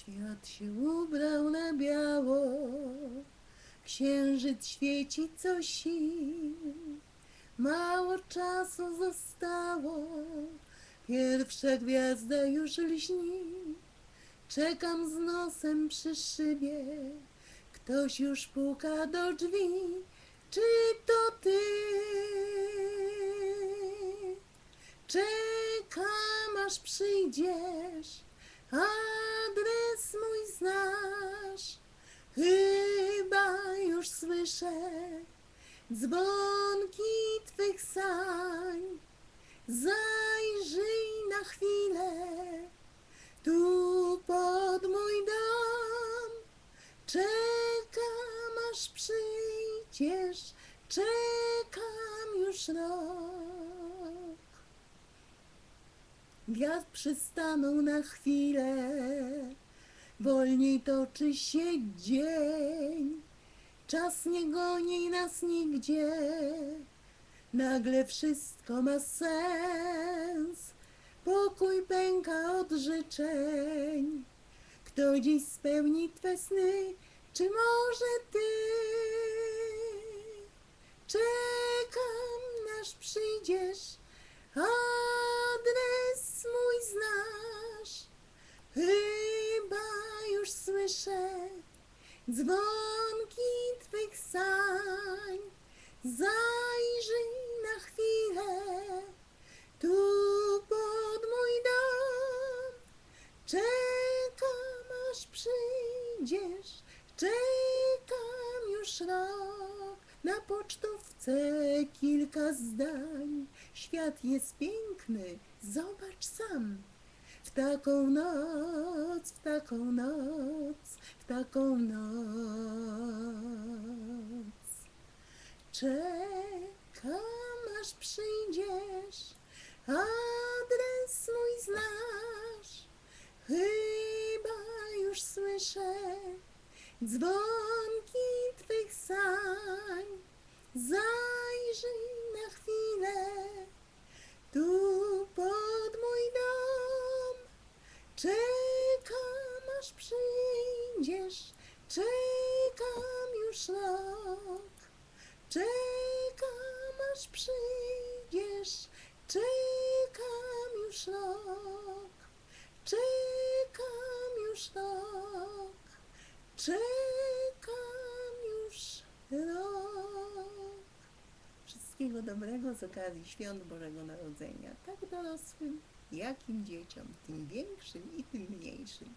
Świat się ubrał na biało, księżyc świeci co sił. Mało czasu zostało, pierwsza gwiazda już lśni. Czekam z nosem przy szybie, ktoś już puka do drzwi. Czy to ty? Czekam aż przyjdziesz, adres mój znasz. Chyba już słyszę dzwonki twych sań. Zajrzyj na chwilę tu pod mój dom. Czekam aż przyjdziesz, czekam już rok. Wiatr przystanął na chwilę, wolniej toczy się dzień. Czas nie goni nas nigdzie, nagle wszystko ma sens. Pokój pęka od życzeń. Kto dziś spełni Twe sny, czy może Ty? Czekam, aż przyjdziesz, mój znasz. Chyba już słyszę dzwonki Twych sań. Zajrzyj na chwilę tu pod mój dom. Czekam aż przyjdziesz, czekam już rok. Na pocztówce kilka zdań. Świat jest piękny, zobacz sam. W taką noc, w taką noc, w taką noc. Czekam aż przyjdziesz, adres mój znasz. Chyba już słyszę dzwonki Twych sań. Zajrzyj na chwilę tu pod mój dom. Czekam aż przyjdziesz, czekam już rok. Czekam aż przyjdziesz, czekam już rok. Czekam już rok. Czekam już rok. Wszystkiego dobrego z okazji Świąt Bożego Narodzenia, tak dorosłym, jak i dzieciom, tym większym i tym mniejszym.